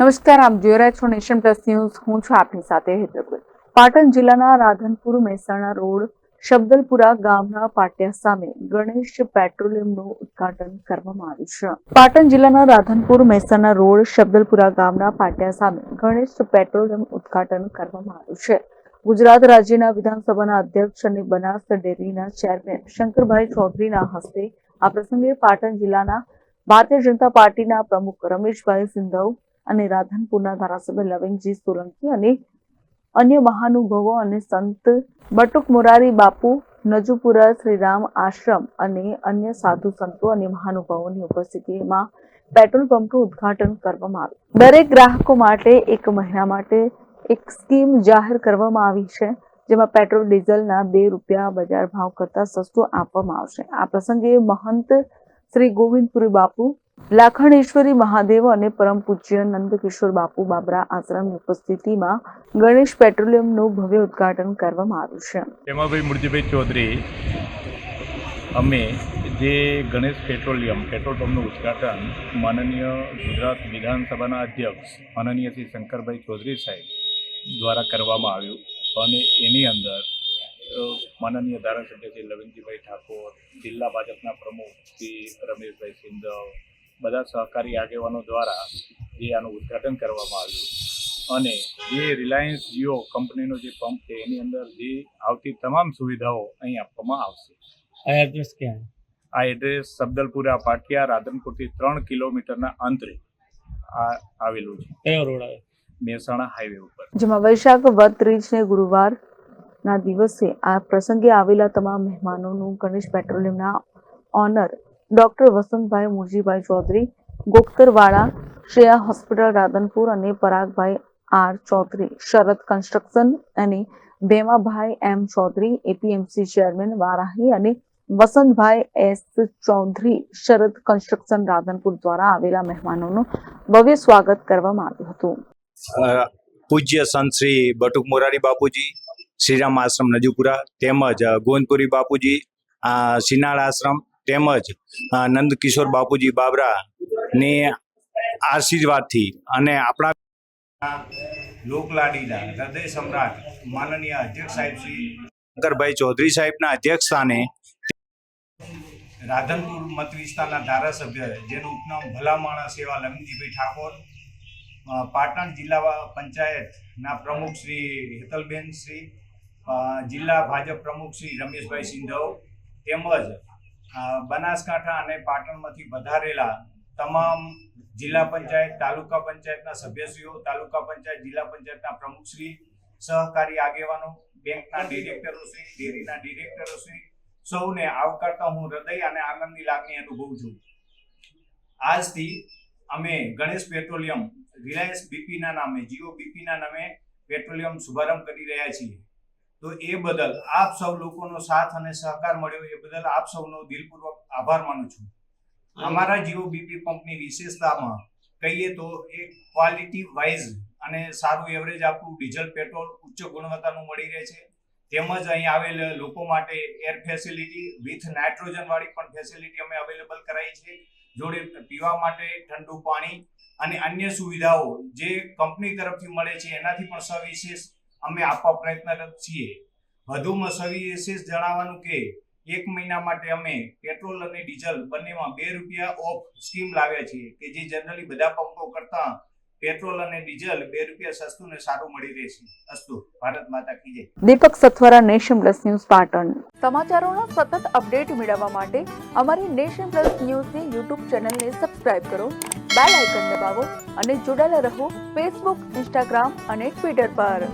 નમસ્કાર, આપ જોઈ રહ્યા છો નેશન પ્લસ ન્યૂઝ. હું છું આપની સાથે હેતરગુલ પાટણ જિલ્લાના રાધનપુર મહેસાણા રોડ, શબ્દલપુરા ગામના પાટિયા સામે ગણેશ પેટ્રોલિયમનું ઉદ્ઘાટન કરવામાં આવ્યું છે. પાટણ જિલ્લાના રાધનપુર મહેસાણા રોડ, શબ્દલપુરા ગામના પાટિયા સામે ગણેશ પેટ્રોલિયમ ઉદઘાટન કરવામાં આવ્યું છે. ગુજરાત રાજ્યના વિધાનસભાના અધ્યક્ષ અને બનાસ ડેરીના ચેરમેન શંકરભાઈ ચૌધરીના હસ્તે આ પ્રસંગે પાટણ જિલ્લાના ભારતીય જનતા પાર્ટીના પ્રમુખ રમેશભાઈ સિંધવ અને રાધનપુરના ધારાસભ્ય લવિંગજી સોલંકી અને અન્ય મહાનુભવો અને સંત બટુક મોરારી બાપુ, નજુપુરા શ્રીરામ આશ્રમ અને અન્ય સાધુ સંતો અને મહાનુભાવોની ઉપસ્થિતિમાં પેટ્રોલ પંપનું ઉદ્ઘાટન કરવામાં આવ્યું. દરેક ગ્રાહકો માટે એક મહિના માટે એક સ્કીમ જાહેર કરવામાં આવી છે, જેમાં પેટ્રોલ, ડીઝલના બે રૂપિયા બજાર ભાવ કરતાં સસ્તું આપવામાં આવશે. આ પ્રસંગે મહંત શ્રી ગોવિંદપુરી બાપુ લાખણેશ્વરી મહાદેવ અને પરમ પૂજ્ય નંદકિશોર બાપુ બાબરા આશ્રમની ઉપસ્થિતિમાં ગણેશ પેટ્રોલિયમનું ભવ્ય ઉદ્ઘાટન કરવામાં આવ્યું છે. હેમાભાઈ મુરજીભાઈ ચૌધરી, અમે જે ગણેશ પેટ્રોલિયમ પેટ્રોલ પંપનું ઉદ્ઘાટન માનનીય ગુજરાત વિધાનસભાના અધ્યક્ષ માનનીય શ્રી શંકરભાઈ ચૌધરી સાહેબ દ્વારા કરવામાં આવ્યું અને એની અંદર માનનીય ધારાસભ્ય શ્રી લવિંગજીભાઈ ઠાકોર, જિલ્લા ભાજપના પ્રમુખ શ્રી રમેશભાઈ સિંધવ બધા સહકારી આગેવાનો દ્વારા જે આનું ઉદ્ઘાટન કરવામાં આવ્યું. અને જે રિલાયન્સ જીઓ કંપનીનો જે પંપ છે એની અંદર જે આવતી તમામ સુવિધાઓ અહીં આપવામાં આવશે. આ એડ્રેસ ક્યાં આ એડ્રેસ સબદલપુરા પાટિયા રાધનપુરથી ત્રણ કિલોમીટરના અંતરે આ આવેલું છે. કયો રોડ આવે? મહેસાણા હાઈવે ઉપર. જેમાં વૈશાખ વદ ત્રીજને ગુરુવારના દિવસે આ પ્રસંગે આવેલા તમામ મહેમાનોનું Ganesh પેટ્રોલિયમના owner doctor Vasantbhai Murjibhai Chaudhary Goktarwada Shreya hospital, Radhanpur અને પરાગભાઈ આર ચૌધરી, શરદ કન્સ્ટ્રક્શન અને Bhemabhai M Chaudhary, APMC chairman Varahi અને વસંતભાઈ એસ ચૌધરી, શરદ કન્સ્ટ્રક્શન રાધનપુર દ્વારા આવેલા મહેમાનોનું ભવ્ય સ્વાગત કરવામાં આવ્યું હતું. પૂજ્ય સંત શ્રી બટુક મોરારી બાપુજી, શ્રીરામ આશ્રમ નજુપુરા, તેમજ ગોંદપુરી બાપુજી સિનાળ આશ્રમ તેમજ નંદકિશોર બાપુજી બાબરા ની આશીર્વાદથી અને આપણા લોકલાડીના હૃદય સમ્રાટ માનનીય અધ્યક્ષ સાહેબ શ્રી શંકરભાઈ ચૌધરી સાહેબના અધ્યક્ષ સ્થાને રાધનપુર મત વિસ્તારના ધારાસભ્ય જેનું ઉપનામ ભલામાણા સેવા લમિનજીભાઈ ઠાકોર પાટણ જિલ્લા પંચાયતના પ્રમુખ શ્રી હેતલબેન શ્રી જિલ્લા ભાજપ પ્રમુખ શ્રી રમેશભાઈ સિંધવ તેમજ બનાસકાંઠા અને પાટણમાંથી વધારેલા તમામ જિલ્લા પંચાયત તાલુકા પંચાયતના સભ્યશ્રીઓ તાલુકા પંચાયત જિલ્લા પંચાયતના પ્રમુખશ્રી સહકારી આગેવાનો બેંકના ડિરેક્ટરો શ્રી ડેરીના ડિરેક્ટરો શ્રી સૌને આવકારતા હું હૃદય અને આનંદની લાગણી અનુભવું છું. આજથી અમે ગણેશ પેટ્રોલિયમ રિલાયન્સ બીપીના નામે જીઓ બીપીના નામે પેટ્રોલિયમ શુભારંભ કરી રહ્યા છીએ. તો એ બદલ આપ સૌ લોકોનો સાથ અને સહકાર મળ્યો. એ બદલ આપ સૌનો દિલપૂર્વક આભાર માનું છું. અમારા જીઓ બીપી પંપની વિશેષતામાં કહીએ તો એ ક્વોલિટી વાઇઝ અને સારું એવરેજ આપવું ડીઝલ પેટ્રોલ ઉચ્ચ ગુણવત્તાનું મળી રહે છે. તેમજ અહીં આવેલ લોકો માટે એર ફેસિલિટી વિથ નાઇટ્રોજન વાળી પણ ફેસિલિટી અમે અવેલેબલ કરાવી છે. જોડે પીવા માટે ઠંડુ પાણી અને અન્ય સુવિધાઓ જે કંપની તરફથી મળે છે એનાથી પણ સવિશેષ અમે આપવા પ્રયત્નરત છીએ. વધુમાં સવિશેષ જણાવવાનું કે એક મહિના માટે અમે પેટ્રોલ અને ડીઝલ બંનેમાં બે રૂપિયા ઓફ સ્કીમ લાવ્યા છીએ કે જે જનરલી બધા પંપો કરતાં પેટ્રોલ અને ડીઝલ બે રૂપિયા સસ્તું ને સારું મળી રહેશે. અસ્તુ. ભારત માતા કી જય. Deepak Sathwara nation plus news Patan. સમાચારોનો સતત અપડેટ મેળવવા માટે અમારી નેશન પ્લસ ન્યૂઝની યુટ્યુબ ચેનલને સબસ્ક્રાઇબ કરો બેલ આઇકન દબાવો અને જોડાયેલા રહો ફેસબુક ઇન્સ્ટાગ્રામ અને ટ્વિટર પર.